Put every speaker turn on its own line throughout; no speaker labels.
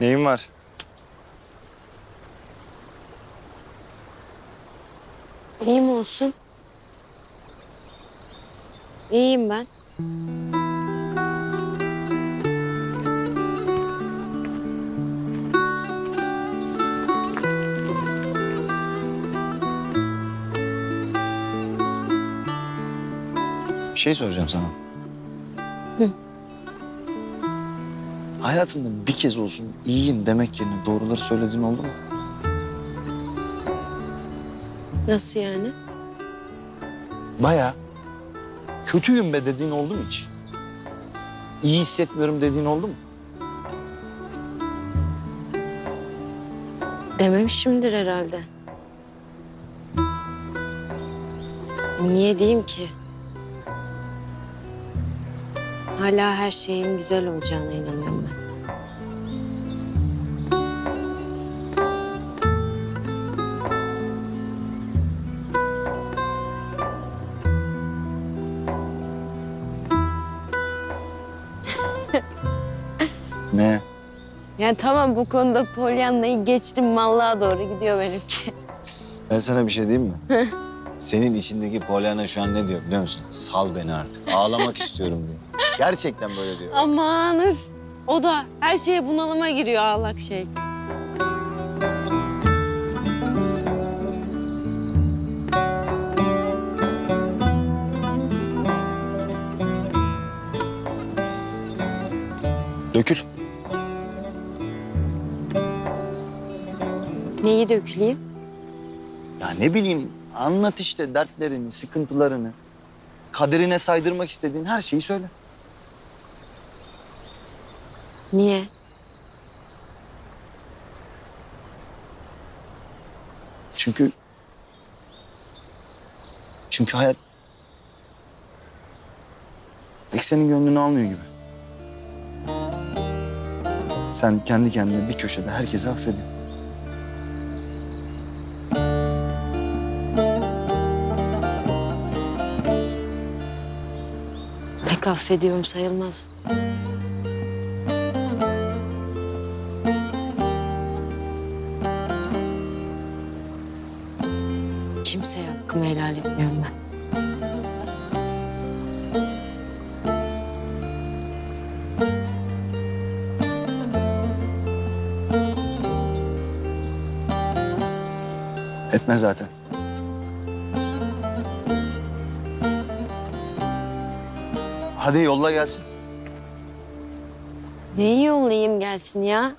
Neyin var?
İyiyim olsun. İyiyim ben.
Bir şey soracağım sana. Hayatında bir kez olsun iyiyim demek yerine doğruları söylediğin oldu mu?
Nasıl yani?
Baya. Kötüyüm be dediğin oldu mu hiç? İyi hissetmiyorum dediğin oldu mu?
Dememişimdir herhalde. Niye diyeyim ki? Hala her şeyin güzel olacağına inanıyorum ben. Yani tamam bu konuda Pollyanna'yı geçtim mallığa doğru gidiyor benimki.
Ben sana bir şey diyeyim mi? Senin içindeki Pollyanna şu an ne diyor biliyor musun? Sal beni artık. Ağlamak istiyorum diyor. Gerçekten böyle diyor.
Aman öf. O da her şeye bunalıma giriyor ağlak şey.
Dökül.
Neyi döküleyim?
Ya ne bileyim anlat işte dertlerini, sıkıntılarını. Kaderine saydırmak istediğin her şeyi söyle.
Niye?
Çünkü... Çünkü hayat... Pek senin gönlünü almıyor gibi. Sen kendi kendine bir köşede herkesi affediyorsun.
Affediyorum sayılmaz. Kimseye hakkımı helal etmiyorum ben.
Etme zaten. Hadi yolla gelsin.
Neyi yollayayım gelsin ya?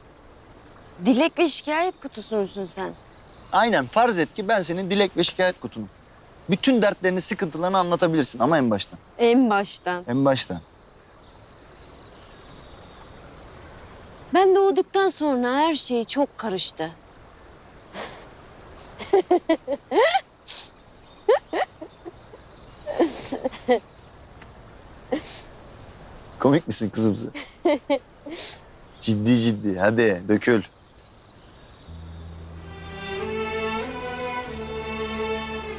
Dilek ve şikayet kutusu musun sen?
Aynen farz et ki ben senin dilek ve şikayet kutunum. Bütün dertlerini, sıkıntılarını anlatabilirsin ama en baştan.
En baştan.
En baştan.
Ben doğduktan sonra her şey çok karıştı.
Komik misin kızım sen? ciddi ciddi. Hadi dökül.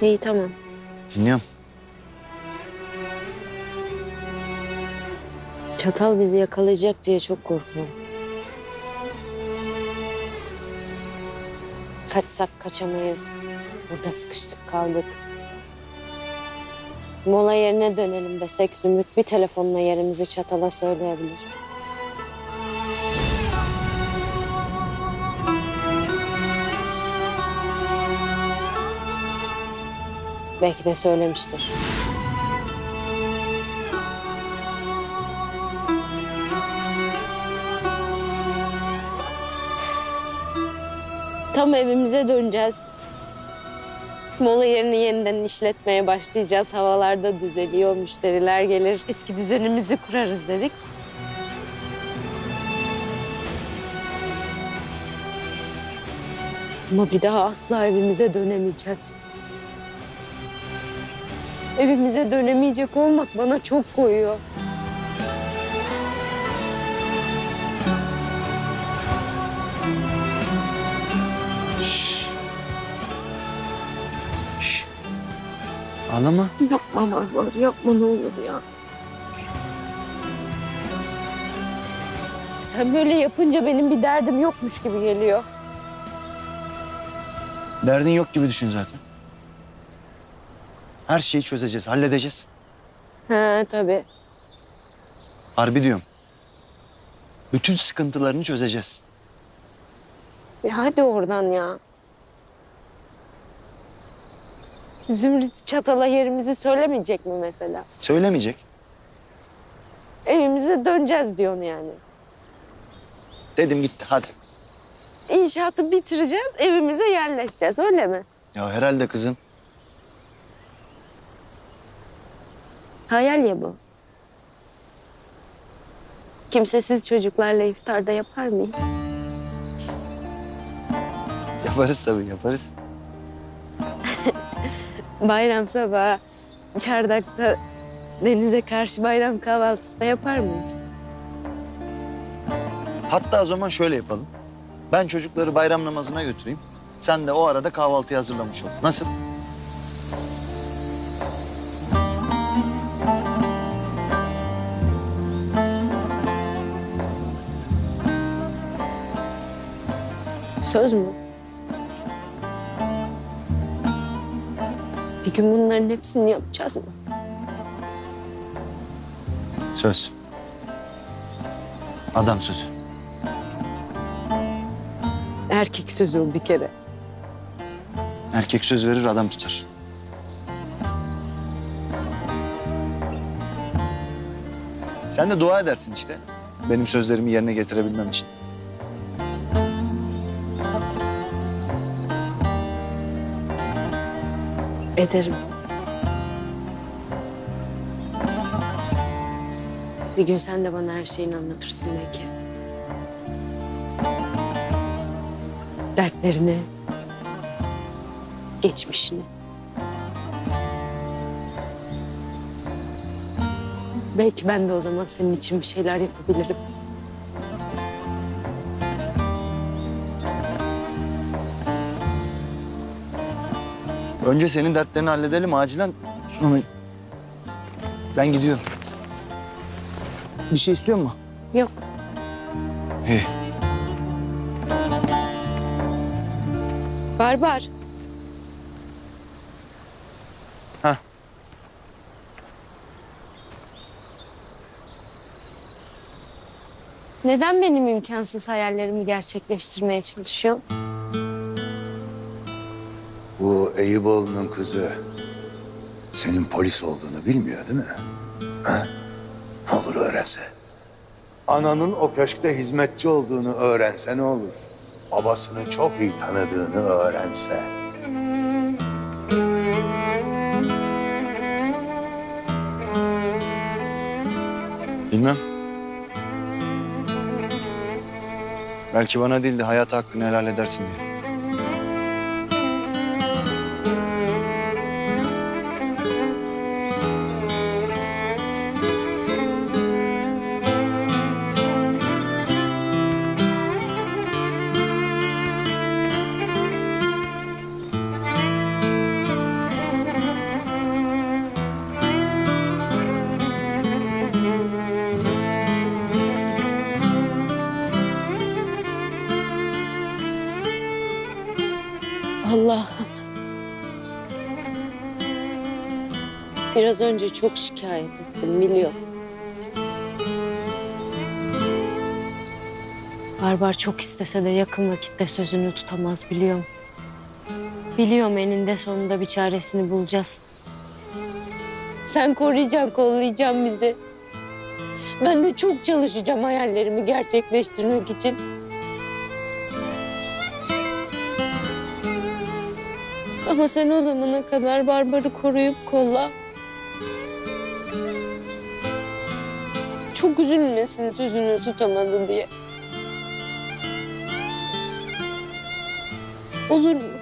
İyi tamam.
Dinliyorum.
Çatal bizi yakalayacak diye çok korkuyorum. Kaçsak kaçamayız. Burada sıkıştık kaldık. Mola yerine dönelim desek Zümrüt bir telefonla yerimizi çatala söyleyebilir. Belki de söylemiştir. Tam evimize döneceğiz. Mola yerini yeniden işletmeye başlayacağız. Havalarda düzeliyor, müşteriler gelir. Eski düzenimizi kurarız dedik. Ama bir daha asla evimize dönemeyeceğiz. Evimize dönemeyecek olmak bana çok koyuyor.
Ağlama.
Yapma var, yapma ne olur ya. Sen böyle yapınca benim bir derdim yokmuş gibi geliyor.
Derdin yok gibi düşün zaten. Her şeyi çözeceğiz, halledeceğiz.
Ha tabii.
Harbi diyorum. Bütün sıkıntılarını çözeceğiz.
Bir hadi oradan ya. Zümrüt çatala yerimizi söylemeyecek mi mesela?
Söylemeyecek.
Evimize döneceğiz diyorsun yani.
Dedim gitti hadi.
İnşaatı bitireceğiz, evimize yerleşeceğiz öyle mi?
Ya herhalde kızım.
Hayal ya bu. Kimsesiz çocuklarla iftarda yapar mıyız?
Yaparız tabii yaparız.
Bayram sabahı çardakta denize karşı bayram kahvaltısı da yapar mıyız?
Hatta o zaman şöyle yapalım. Ben çocukları bayram namazına götüreyim. Sen de o arada kahvaltıyı hazırlamış ol. Nasıl?
Söz mü? Gün bunların hepsini yapacağız mı?
Söz. Adam sözü.
Erkek sözü o bir kere.
Erkek söz verir adam tutar. Sen de dua edersin işte. Benim sözlerimi yerine getirebilmem için.
Ederim. Bir gün sen de bana her şeyini anlatırsın belki. Dertlerini, geçmişini. Belki ben de o zaman senin için bir şeyler yapabilirim.
Önce senin dertlerini halledelim acilen. Sonra ben gidiyorum. Bir şey istiyor mu?
Yok.
İyi.
Barbar.
Hah.
Neden benim imkansız hayallerimi gerçekleştirmeye çalışıyorsun?
Eyüboğlu'nun kızı senin polis olduğunu bilmiyor değil mi? Ha? Ne olur öğrense. Ananın o köşkte hizmetçi olduğunu öğrense ne olur? Babasını çok iyi tanıdığını öğrense.
Bilmem. Belki bana değil de hayat hakkını helal edersin diye.
Allah'ım. Biraz önce çok şikayet ettim biliyorum. Barbar çok istese de yakın vakitte sözünü tutamaz biliyorum. Biliyorum eninde sonunda bir çaresini bulacağız. Sen koruyacaksın, kollayacaksın bizi. Ben de çok çalışacağım hayallerimi gerçekleştirmek için. Ama sen o zamana kadar Barbar'ı koruyup kolla. Çok üzülmesin sözünü tutamadı diye. Olur mu?